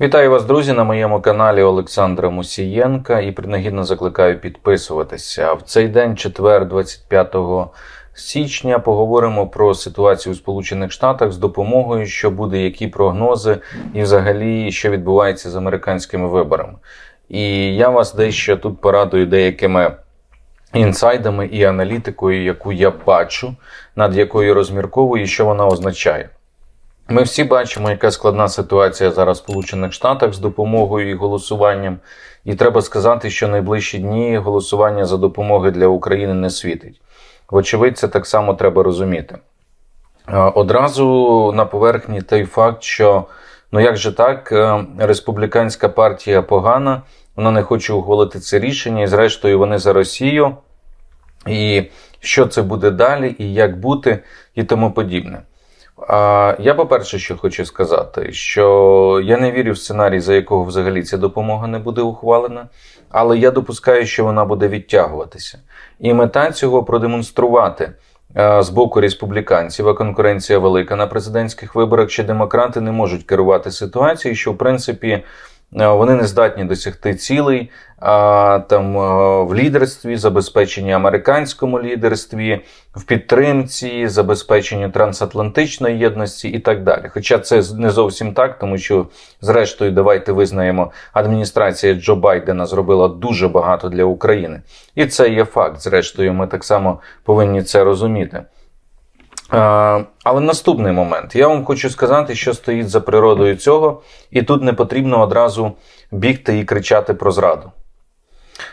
Вітаю вас, друзі, на моєму каналі Олександра Мусієнка і принагідно закликаю підписуватися. В цей день, четвер, 25 січня, поговоримо про ситуацію у Сполучених Штатах з допомогою, що буде, які прогнози, і взагалі що відбувається з американськими виборами. І я вас дещо тут порадую деякими інсайдами і аналітикою, яку я бачу, над якою розмірковую, і що вона означає. Ми всі бачимо, яка складна ситуація зараз в Сполучених Штатах з допомогою і голосуванням. І треба сказати, що найближчі дні голосування за допомоги для України не світить. Вочевидь, це так само треба розуміти. Е, Одразу на поверхні той факт, що ну як же так, е, республіканська партія погана, вона не хоче ухвалити це рішення, і зрештою вони за Росію. І що це буде далі, і як бути, і тому подібне. Я, по-перше, що хочу сказати, що я не вірю в сценарій, за якого взагалі ця допомога не буде ухвалена, але я допускаю, що вона буде відтягуватися. І мета цього продемонструвати з боку республіканців, а конкуренція велика на президентських виборах, що демократи не можуть керувати ситуацією, що в принципі. Е, Вони не здатні досягти цілей там е, в лідерстві, забезпеченні американському лідерстві, в підтримці, забезпеченню трансатлантичної єдності і так далі. Хоча це не зовсім так, тому що, зрештою, давайте визнаємо, адміністрація Джо Байдена зробила дуже багато для України, і це є факт. Зрештою, ми так само повинні це розуміти. Але наступний момент. Я вам хочу сказати, що стоїть за природою цього, і тут не потрібно одразу бігти і кричати про зраду.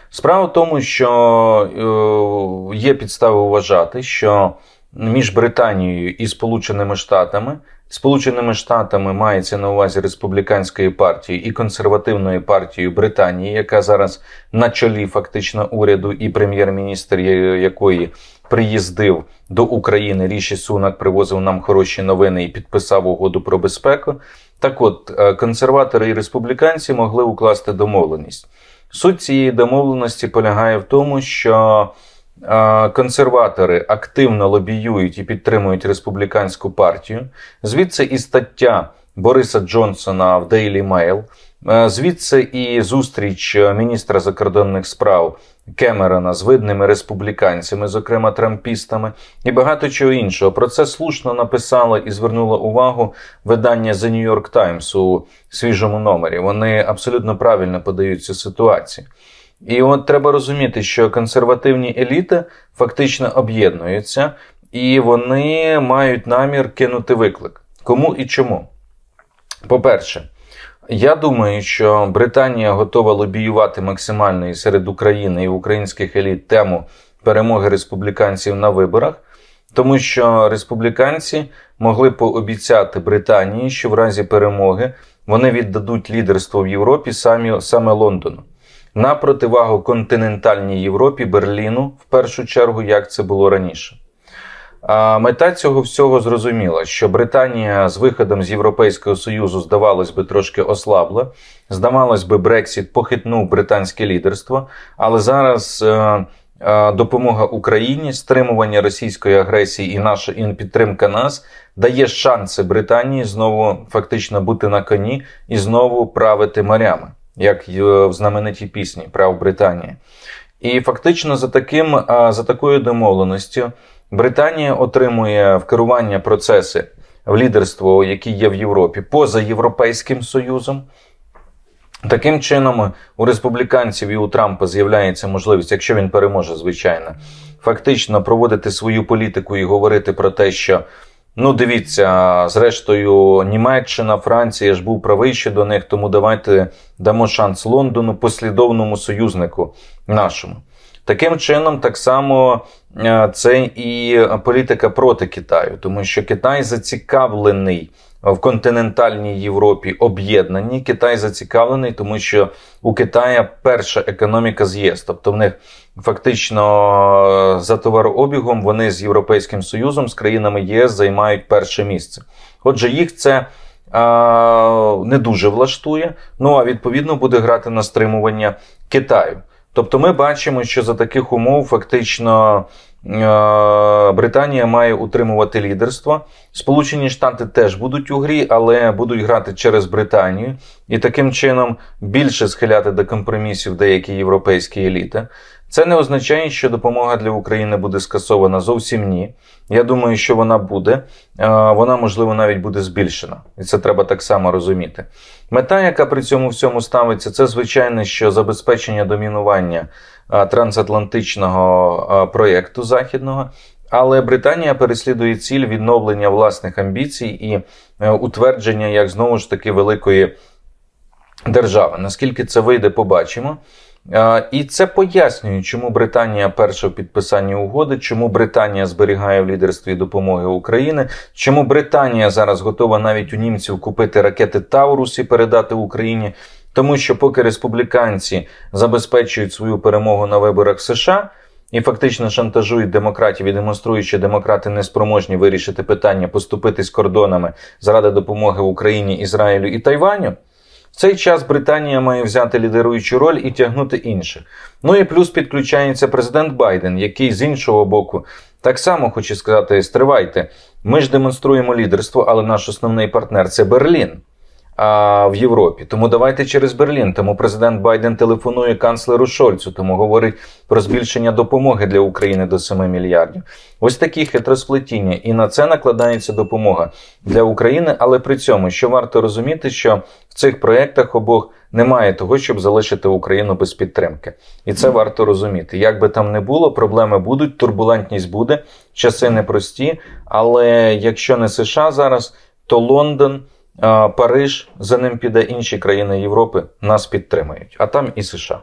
Справа в тому, що е, є підстави вважати, що між Британією і Сполученими Штатами, Сполученими Штатами мається на увазі республіканською партією і консервативною партією Британії, яка зараз на чолі фактично уряду, і прем'єр-міністр якої приїздив до України. Ріші Сунак привозив нам хороші новини і підписав угоду про безпеку. Так от, е, консерватори і республіканці могли укласти домовленість. Суть цієї домовленості полягає в тому, що е, консерватори активно лобіюють і підтримують республіканську партію. Звідси і стаття Бориса Джонсона в Daily Mail, звідси і зустріч е, міністра закордонних справ Кемерона з видними республіканцями, зокрема трампістами, і багато чого іншого. Про це слушно написало і звернуло увагу видання The New York Times у свіжому номері. Вони абсолютно правильно подають цю ситуацію. І от треба розуміти, що консервативні еліти фактично об'єднуються, і вони мають намір кинути виклик. Кому і чому? По-перше, я думаю, що Британія готова лобіювати максимально і серед України і українських еліт тему перемоги республіканців на виборах, тому що республіканці могли пообіцяти Британії, що в разі перемоги вони віддадуть лідерство в Європі самі, саме Лондону. На противагу континентальній Європі, Берліну, в першу чергу, як це було раніше. Мета цього всього зрозуміла, що Британія з виходом з Європейського Союзу, здавалось би, трошки ослабла. Здавалось би, Брексіт похитнув британське лідерство, але зараз е, е, допомога Україні, стримування російської агресії і наша і підтримка нас дає шанси Британії знову фактично бути на коні і знову правити морями, як е, в знаменитій пісні Прав Британії. І фактично за таким за такою домовленістю Британія отримує в керування процеси в лідерство, які є в Європі, поза Європейським Союзом. Таким чином, у республіканців і у Трампа з'являється можливість, якщо він переможе, звичайно, фактично проводити свою політику і говорити про те, що ну дивіться, зрештою, Німеччина, Франція ж був правий щодо них, тому давайте дамо шанс Лондону, послідовному союзнику нашому. Таким чином, так само е, це і політика проти Китаю, тому що Китай зацікавлений в континентальній Європі об'єднанні. Китай зацікавлений, тому що у Китая перша економіка з ЄС, тобто в них фактично е, за товарообігом вони з Європейським Союзом, з країнами ЄС займають перше місце. Отже, їх це а, не дуже влаштує. Ну а відповідно буде грати на стримування Китаю. Тобто ми бачимо, що за таких умов фактично Британія має утримувати лідерство. Сполучені Штати теж будуть у грі, але будуть грати через Британію і таким чином більше схиляти до компромісів деякі європейські еліти. Це не означає, що допомога для України буде скасована зовсім ні. Я думаю, що вона буде, вона можливо навіть буде збільшена, і це треба так само розуміти. Мета, яка при цьому всьому ставиться, це звичайно, що забезпечення домінування трансатлантичного проєкту західного. Але Британія переслідує ціль відновлення власних амбіцій і е, утвердження як знову ж таки великої держави. Наскільки це вийде, побачимо. І це пояснює, чому Британія перша в підписанні угоди, чому Британія зберігає в лідерстві допомоги України, чому Британія зараз готова навіть у німців купити ракети Таурус і передати Україні. Тому що поки республіканці забезпечують свою перемогу на виборах США і фактично шантажують демократів і демонструють, що демократи не спроможні вирішити питання поступитись кордонами заради допомоги Україні, Ізраїлю і Тайваню. В цей час Британія має взяти лідеруючу роль і тягнути інших. Ну і плюс підключається президент Байден, який з іншого боку так само хоче сказати: стривайте, ми ж демонструємо лідерство, але наш основний партнер це Берлін. А в Європі. Тому давайте через Берлін. Тому президент Байден телефонує канцлеру Шольцу, тому говорить про збільшення допомоги для України до 7 мільярдів. Ось такі хитросплетіння, і на це накладається допомога для України. Але при цьому що варто розуміти, що в цих проєктах обох немає того, щоб залишити Україну без підтримки, і це варто розуміти. Як би там не було, проблеми будуть, турбулентність буде, часи непрості. Але якщо не США зараз, то Лондон. Париж, за ним піде інші країни Європи, нас підтримають, а там і США.